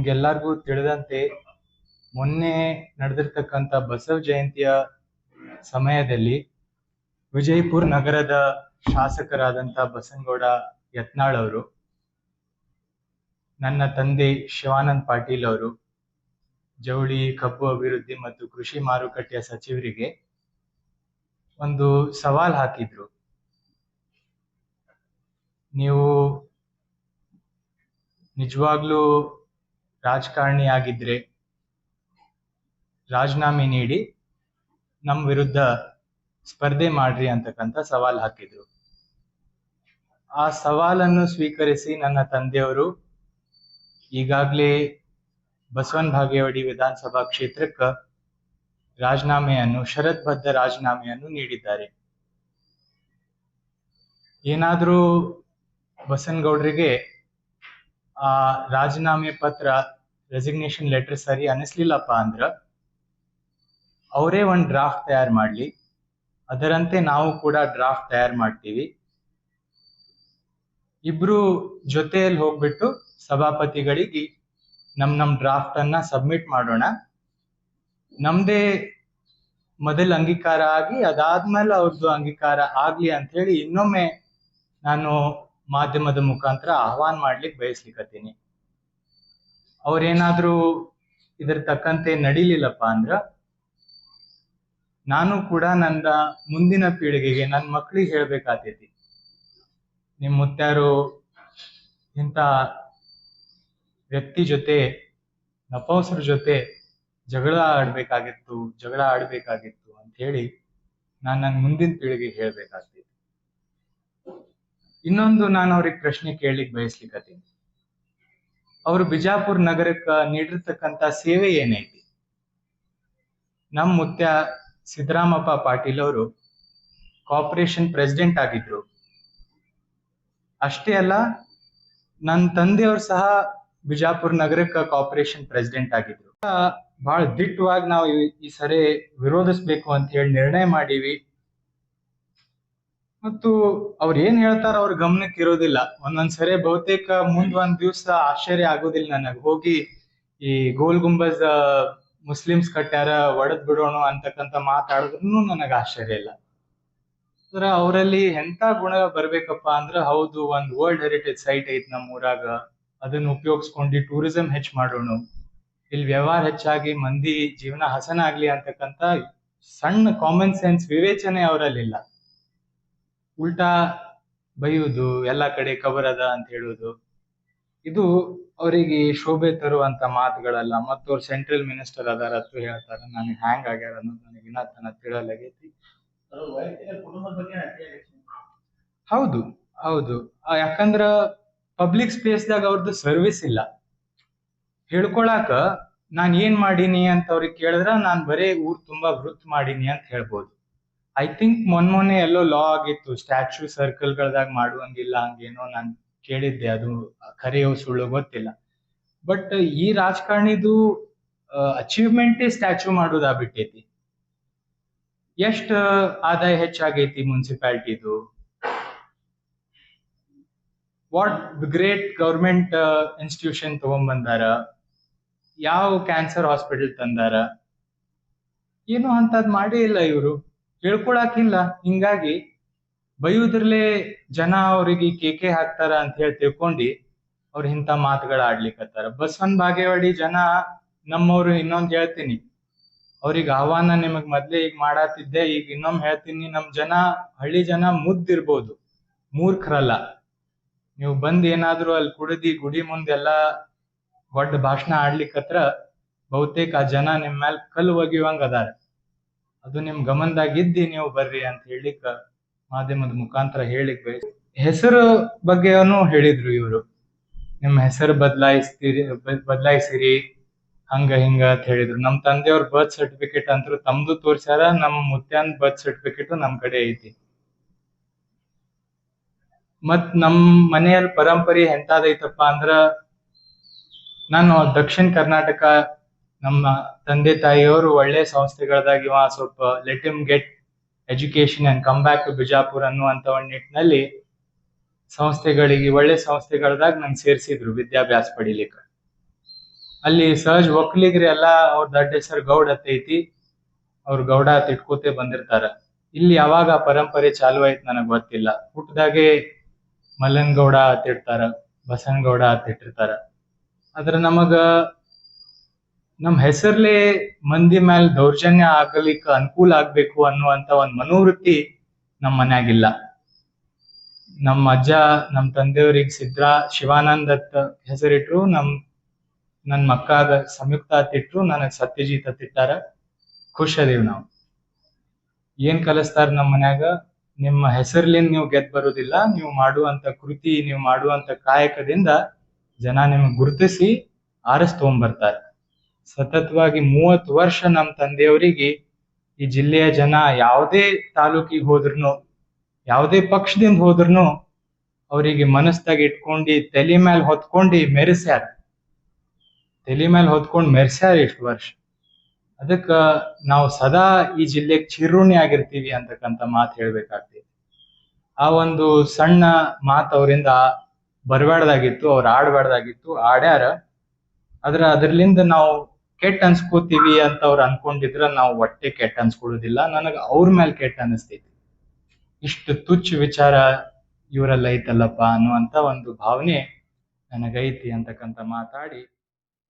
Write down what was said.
ನಿಮ್ಗೆಲ್ಲರಿಗೂ ತಿಳಿದಂತೆ ಮೊನ್ನೆ ನಡೆದಿರ್ತಕ್ಕಂಥ ಬಸವ ಜಯಂತಿಯ ಸಮಯದಲ್ಲಿ ವಿಜಯಪುರ ನಗರದ ಶಾಸಕರಾದಂಥ ಬಸನಗೌಡ ಯತ್ನಾಳ್ ಅವರು, ನನ್ನ ತಂದೆ ಶಿವಾನಂದ್ ಪಾಟೀಲ್ ಅವರು, ಜವಳಿ ಕಬ್ಬು ಅಭಿವೃದ್ಧಿ ಮತ್ತು ಕೃಷಿ ಮಾರುಕಟ್ಟೆಯ ಸಚಿವರಿಗೆ ಒಂದು ಸವಾಲ್ ಹಾಕಿದ್ರು. ನೀವು ನಿಜವಾಗ್ಲೂ ರಾಜಕಾರಣಿ ಆಗಿದ್ರೆ ರಾಜೀನಾಮೆ ನೀಡಿ ನಮ್ಮ ವಿರುದ್ಧ ಸ್ಪರ್ಧೆ ಮಾಡ್ರಿ ಅಂತಕ್ಕಂಥ ಸವಾಲ್ ಹಾಕಿದ್ರು. ಆ ಸವಾಲನ್ನು ಸ್ವೀಕರಿಸಿ ನನ್ನ ತಂದೆಯವರು ಈಗಾಗಲೇ ಬಸವನ ಬಾಗೇವಾಡಿ ವಿಧಾನಸಭಾ ಕ್ಷೇತ್ರಕ್ಕೆ ರಾಜೀನಾಮೆಯನ್ನು, ಶರತ್ಬದ್ಧ ರಾಜೀನಾಮೆಯನ್ನು ನೀಡಿದ್ದಾರೆ. ಏನಾದರೂ ಬಸನಗೌಡರಿಗೆ ರಾಜೀನಾಮೆ ಪತ್ರ ರೆಸಿಗ್ನೇಷನ್ ಲೆಟರ್ ಸರಿ ಅನಿಸ್ಲಿಲ್ಲಪ್ಪ ಅಂದ್ರ ಅವರೇ ಒಂದು ಡ್ರಾಫ್ಟ್ ತಯಾರು ಮಾಡ್ಲಿ. ಅದರಂತೆ ನಾವು ಕೂಡ ಡ್ರಾಫ್ಟ್ ತಯಾರು ಮಾಡ್ತೀವಿ. ಇಬ್ರು ಜೊತೆಯಲ್ಲಿ ಹೋಗ್ಬಿಟ್ಟು ಸಭಾಪತಿಗಳಿಗೆ ನಮ್ ನಮ್ ಡ್ರಾಫ್ಟ್ ಅನ್ನ ಸಬ್ಮಿಟ್ ಮಾಡೋಣ. ನಮ್ದೇ ಮೊದಲ ಅಂಗೀಕಾರ ಆಗಿ ಅದಾದ್ಮೇಲೆ ಅವ್ರದ್ದು ಅಂಗೀಕಾರ ಆಗ್ಲಿ ಅಂತ ಹೇಳಿ ಇನ್ನೊಮ್ಮೆ ನಾನು ಮಾಧ್ಯಮದ ಮುಖಾಂತರ ಆಹ್ವಾನ ಮಾಡ್ಲಿಕ್ಕೆ ಬಯಸ್ಲಿಕ್ಕತ್ತೀನಿ ಅವ್ರೇನಾದ್ರೂ ಇದ್ರ ತಕ್ಕಂತೆ ನಡಿಲಿಲ್ಲಪ್ಪ ಅಂದ್ರ, ನಾನು ಕೂಡ ನನ್ನ ಮುಂದಿನ ಪೀಳಿಗೆಗೆ ನನ್ನ ಮಕ್ಕಳಿಗೆ ಹೇಳ್ಬೇಕಾಗ್ತೈತಿ ನಿಮ್ ಮುತ್ಯಾರು ಇಂಥ ವ್ಯಕ್ತಿ ಜೊತೆ, ನಪೌಸರ ಜೊತೆ ಜಗಳ ಆಡ್ಬೇಕಾಗಿತ್ತು ಜಗಳ ಆಡ್ಬೇಕಾಗಿತ್ತು ಅಂತ ಹೇಳಿ ನಾನು ನನ್ನ ಮುಂದಿನ ಪೀಳಿಗೆಗೆ ಹೇಳ್ಬೇಕಾಗ್ತೈತಿ ಇನ್ನೊಂದು ನಾನು ಅವ್ರಿಗೆ ಪ್ರಶ್ನೆ ಕೇಳಲಿಕ್ಕೆ ಬಯಸ್ಲಿಕ್ಕತ್ತೀನಿ ಅವರು ಬಿಜಾಪುರ್ ನಗರಕ್ಕೆ ನೀಡಿರ್ತಕ್ಕಂಥ ಸೇವೆ ಏನೈತಿ? ನಮ್ಮ ಮುತ್ಯ ಸಿದ್ದರಾಮಪ್ಪ ಪಾಟೀಲ್ ಅವರು ಕಾರ್ಪೊರೇಷನ್ ಪ್ರೆಸಿಡೆಂಟ್ ಆಗಿದ್ರು. ಅಷ್ಟೇ ಅಲ್ಲ ನನ್ನ ತಂದೆಯವರು ಸಹ ಬಿಜಾಪುರ್ ನಗರಕ್ಕೆ ಕಾರ್ಪೊರೇಷನ್ ಪ್ರೆಸಿಡೆಂಟ್ ಆಗಿದ್ರು. ಬಹಳ ದಿಟ್ಟವಾಗಿ ನಾವು ಈ- ಈ ಸರಿ ವಿರೋಧಿಸ್ಬೇಕು ಅಂತ ಹೇಳಿ ನಿರ್ಣಯ ಮಾಡೀವಿ. ಮತ್ತು ಅವ್ರ ಏನ್ ಹೇಳ್ತಾರ ಅವ್ರ ಗಮನಕ್ಕೆ ಇರೋದಿಲ್ಲ. ಒಂದೊಂದ್ ಸರಿ ಬಹುತೇಕ ಮುಂದ್ ಒಂದ್ ದಿವ್ಸ ಆಶ್ಚರ್ಯ ಆಗೋದಿಲ್ಲ ನನಗ್. ಹೋಗಿ ಈ ಗೋಲ್ ಗುಂಬಜ್ ಮುಸ್ಲಿಮ್ಸ್ ಕಟ್ಟ್ಯಾರ ಒಡದ್ ಬಿಡೋಣ ಅಂತಕ್ಕಂತ ಮಾತಾಡಿದ್ರು ನನಗ್ ಆಶ್ಚರ್ಯ ಇಲ್ಲ. ಅಂದ್ರ ಅವರಲ್ಲಿ ಎಂತ ಗುಣ ಬರ್ಬೇಕಪ್ಪ ಅಂದ್ರ ಹೌದು, ಒಂದ್ ವರ್ಲ್ಡ್ ಹೆರಿಟೇಜ್ ಸೈಟ್ ಐತ್ ನಮ್ಮ ಊರಾಗ ಅದನ್ನ ಉಪಯೋಗಿಸ್ಕೊಂಡು ಟೂರಿಸಂ ಹೆಚ್ ಮಾಡೋಣ. ಇಲ್ಲಿ ವ್ಯವಹಾರ ಹೆಚ್ಚಾಗಿ ಮಂದಿ ಜೀವನ ಹಸನ ಆಗ್ಲಿ ಅಂತಕ್ಕಂತ ಸಣ್ಣ ಕಾಮನ್ ಸೆನ್ಸ್ ವಿವೇಚನೆ ಅವರಲ್ಲಿಲ್ಲ. ಉಲ್ಟಾ ಬೈಯುವುದು, ಎಲ್ಲ ಕಡೆ ಕಬರ್ ಅದ ಅಂತ ಹೇಳುವುದು. ಇದು ಅವರಿಗೆ ಶೋಭೆ ತರುವಂತ ಮಾತುಗಳಲ್ಲ. ಮತ್ತು ಅವ್ರು ಸೆಂಟ್ರಲ್ ಮಿನಿಸ್ಟರ್ ಅದಾರ ಅಂತ ಹೇಳ್ತಾರೆ, ನನಗೆ ಹ್ಯಾಂಗ್ ಆಗ್ಯಾರ ಅನ್ನೋದು ನನಗೆ ಇನ್ನ ತನ ತಿಳಲಾಗೈತಿ. ಹೌದು ಹೌದು. ಯಾಕಂದ್ರ ಪಬ್ಲಿಕ್ ಸ್ಪೇಸ್ದಾಗ ಅವ್ರದ್ದು ಸರ್ವಿಸ್ ಇಲ್ಲ. ಹೇಳ್ಕೊಳಾಕ ನಾನ್ ಏನ್ ಮಾಡೀನಿ ಅಂತ ಅವ್ರಿಗೆ ಕೇಳಿದ್ರ ನಾನ್ ಬರೇ ಊರ್ ತುಂಬಾ ವೃತ್ ಮಾಡೀನಿ ಅಂತ ಹೇಳ್ಬೋದು. ಐ ಥಿಂಕ್ ಮೊನ್ ಮೊನ್ನೆ ಎಲ್ಲೋ ಲಾ ಆಗಿತ್ತು. ಸ್ಟ್ಯಾಚ್ಯೂ ಸರ್ಕಲ್ಗಳದಾಗ ಮಾಡುವಂಗಿಲ್ಲ, ಹಂಗೇನೋ ನಾನ್ ಕೇಳಿದ್ದೆ. ಅದು ಖರೆಯೋ ಸುಳ್ಳು ಗೊತ್ತಿಲ್ಲ. ಬಟ್ ಈ ರಾಜಕಾರಣಿದು ಅಚೀವ್ಮೆಂಟೇ ಸ್ಟ್ಯಾಚ್ಯೂ ಮಾಡೋದಾಗ್ಬಿಟ್ಟೈತಿ ಎಷ್ಟ್ ಆದಾಯ ಹೆಚ್ಚಾಗೈತಿ ಮುನ್ಸಿಪಾಲಿಟಿದು ವಾಟ್ ಗ್ರೇಟ್ ಗೌರ್ಮೆಂಟ್ ಇನ್ಸ್ಟಿಟ್ಯೂಷನ್ ತಗೊಂಡ್ಬಂದಾರ ಯಾವ ಕ್ಯಾನ್ಸರ್ ಹಾಸ್ಪಿಟಲ್ ತಂದಾರ? ಏನು ಅಂತದ್ ಮಾಡೇ ಇಲ್ಲ ಇವರು. ಹೇಳ್ಕೊಳಕಿಲ್ಲ ಹಿಂಗಾಗಿ ಬೈಯುದ್ರಲ್ಲೇ ಜನ ಅವ್ರಿಗೆ ಕೇಕೆ ಹಾಕ್ತಾರ ಅಂತ ಹೇಳಿ ತಿಳ್ಕೊಂಡಿ ಅವ್ರ ಇಂಥ ಮಾತುಗಳ ಆಡ್ಲಿಕ್ಕತ್ತಾರ ಬಸವನ್ ಬಾಗೇವಾಡಿ ಜನ ನಮ್ಮವ್ರು ಇನ್ನೊಂದ್ ಹೇಳ್ತೀನಿ. ಅವ್ರಿಗೆ ಆಹ್ವಾನ ನಿಮಗ್ ಮೊದ್ಲೇ ಈಗ ಮಾಡಾತಿದ್ದೆ, ಈಗ ಇನ್ನೊಮ್ಮೆ ಹೇಳ್ತೀನಿ. ನಮ್ ಜನ, ಹಳ್ಳಿ ಜನ ಮುದ್ದಿರ್ಬೋದು. ಮೂರ್ಖರಲ್ಲ. ನೀವು ಬಂದ್ ಏನಾದ್ರು ಅಲ್ಲಿ ಕುಡಿದಿ ಗುಡಿ ಮುಂದೆಲ್ಲಾ ದೊಡ್ಡ ಭಾಷಣ ಆಡ್ಲಿಕ್ಕತ್ರ ಬಹುತೇಕ ಜನ ನಿಮ್ ಮ್ಯಾಲ್ ಕಲ್ಲು ಒಗಿಯುವಂಗ ಅದಾರ. ಅದು ನಿಮ್ ಗಮನದಾಗಿದ್ದಿ ನೀವು ಬರ್ರಿ ಅಂತ ಹೇಳಿಕ ಮಾಧ್ಯಮದ ಮುಖಾಂತರ ಹೇಳಿಕ್ ಬಯಸ್, ಹೆಸರು ಬಗ್ಗೆನು ಹೇಳಿದ್ರು ಇವರು. ನಿಮ್ಮ ಹೆಸರು ಬದಲಾಯಿಸ್ತೀರಿ ಬದಲಾಯಿಸಿರಿ, ಹಂಗ ಹಿಂಗ ಅಂತ ಹೇಳಿದ್ರು. ನಮ್ ತಂದೆಯವ್ರ ಬರ್ತ್ ಸರ್ಟಿಫಿಕೇಟ್ ಅಂತೂ ತಮ್ದು ತೋರ್ಸ್ಯಾರ ನಮ್ಮ ಮುತ್ಯಾನ್ ಬರ್ತ್ ಸರ್ಟಿಫಿಕೇಟ್ ನಮ್ ಕಡೆ ಐತಿ. ಮತ್ ನಮ್ ಮನೆಯಲ್ಲಿ ಪರಂಪರೆ ಎಂತಾದೈತಪ್ಪ ಅಂದ್ರ, ನಾನು ದಕ್ಷಿಣ ಕರ್ನಾಟಕ ನಮ್ಮ ತಂದೆ ತಾಯಿಯವರು ಒಳ್ಳೆ ಸಂಸ್ಥೆಗಳದಾಗ ಇವ ಸ್ವಲ್ಪ let him get education and come back to Bijapur ಅನ್ನುವಂತ ಒಂದ್ ನಿಟ್ಟಿನಲ್ಲಿ ಸಂಸ್ಥೆಗಳಿಗೆ, ಒಳ್ಳೆ ಸಂಸ್ಥೆಗಳದಾಗ ನಂಗೆ ಸೇರಿಸಿದ್ರು ವಿದ್ಯಾಭ್ಯಾಸ ಪಡಿಲಿಕ್ಕೆ. ಅಲ್ಲಿ ಸಹಜ ಒಕ್ಕಲಿಗರಿ ಎಲ್ಲ ಅವ್ರ ದೊಡ್ಡ ಹೆಸರು ಗೌಡ ಅತ್ತೈತಿ ಅವ್ರ ಗೌಡ ತಿಟ್ಕೋತೆ ಬಂದಿರ್ತಾರ. ಇಲ್ಲಿ ಯಾವಾಗ ಪರಂಪರೆ ಚಾಲು ಆಯ್ತು ನನಗ್ ಗೊತ್ತಿಲ್ಲ. ಹುಟ್ಟದಾಗೆ ಮಲ್ಲನ್ ಗೌಡ ಅಂತ ಇಡ್ತಾರ, ಬಸನ್ ಗೌಡ ಅಂತ ಇಟ್ಟಿರ್ತಾರ. ಆದ್ರ ನಮಗ ನಮ್ ಹೆಸರ್ಲೆ ಮಂದಿ ಮ್ಯಾಲ್ ದೌರ್ಜನ್ಯ ಆಗಲಿಕ್ಕೆ ಅನುಕೂಲ ಆಗ್ಬೇಕು ಅನ್ನುವಂತ ಒಂದ್ ಮನೋವೃತ್ತಿ ನಮ್ ಮನ್ಯಾಗಿಲ್ಲ. ನಮ್ಮ ಅಜ್ಜ, ನಮ್ ತಂದೆಯವ್ರಿಗೆ ಸಿದ್ರಾ, ಶಿವಾನಂದ್ ಅತ್ ಹೆಸರಿಟ್ರು, ನಮ್, ನನ್ ಮಕ್ಕಾಗ ಸಂಯುಕ್ತ ಅತ್ತಿಟ್ರು ನನಗ್ ಸತ್ಯಜೀತ್ ಅತ್ತಿಟ್ಟಾರ ಖುಷ್ ಅದೇವ್ ನಾವು. ಏನ್ ಕಲಿಸ್ತಾರ ನಮ್ ಮನ್ಯಾಗ? ನಿಮ್ಮ ಹೆಸರ್ಲಿಂದ ನೀವು ಗೆದ್ ಬರುದಿಲ್ಲ, ನೀವು ಮಾಡುವಂತ ಕೃತಿ, ನೀವು ಮಾಡುವಂತ ಕಾಯಕದಿಂದ ಜನ ನಿಮ್ಗೆ ಗುರುತಿಸಿ ಆರಿಸ್ ಸತತವಾಗಿ ಮೂವತ್ ವರ್ಷ ನಮ್ಮ ತಂದೆಯವರಿಗೆ ಈ ಜಿಲ್ಲೆಯ ಜನ ಯಾವುದೇ ತಾಲೂಕಿಗೆ ಹೋದ್ರುನು, ಯಾವುದೇ ಪಕ್ಷದಿಂದ ಹೋದ್ರುನು ಅವರಿಗೆ ಮನಸ್ಸಾಗಿ ಇಟ್ಕೊಂಡು ತಲೆ ಮೇಲೆ ಹೊತ್ಕೊಂಡು ಮೆರೆಸ್ಯಾರ. ತಲೆ ಮೇಲೆ ಹೊತ್ಕೊಂಡು ಮೆರೆಸ್ಯಾರ ಇಷ್ಟು ವರ್ಷ. ಅದಕ್ಕ ನಾವು ಸದಾ ಈ ಜಿಲ್ಲೆಗೆ ಚಿರುಣಿ ಆಗಿರ್ತೀವಿ ಅಂತಕ್ಕಂಥ ಮಾತು ಹೇಳ್ಬೇಕಾಗ್ತೈತಿ. ಆ ಒಂದು ಸಣ್ಣ ಮಾತು ಅವರಿಂದ ಬರಬಾರ್ದಾಗಿತ್ತು ಅವ್ರು ಆಡಬಾರ್ದಾಗಿತ್ತು, ಆಡ್ಯಾರ. ಆದ್ರೆ ಅದರ್ಲಿಂದ ನಾವು ಕೆಟ್ಟ ಅನ್ಸ್ಕೋತೀವಿ ಅಂತ ಅವ್ರು ಅನ್ಕೊಂಡಿದ್ರ ನಾವು ಹೊಟ್ಟೆ ಕೆಟ್ಟ ಅನ್ಸ್ಕೊಳ್ಳೋದಿಲ್ಲ. ನನಗ ಅವ್ರ ಮೇಲೆ ಕೆಟ್ಟ ಅನಿಸ್ತೈತಿ. ಇಷ್ಟು ತುಚ್ಚ ವಿಚಾರ ಇವರೆಲ್ಲ ಐತಲ್ಲಪ್ಪ ಅನ್ನುವಂತ ಒಂದು ಭಾವನೆ ನನಗೈತಿ ಅಂತಕ್ಕಂತ ಮಾತಾಡಿ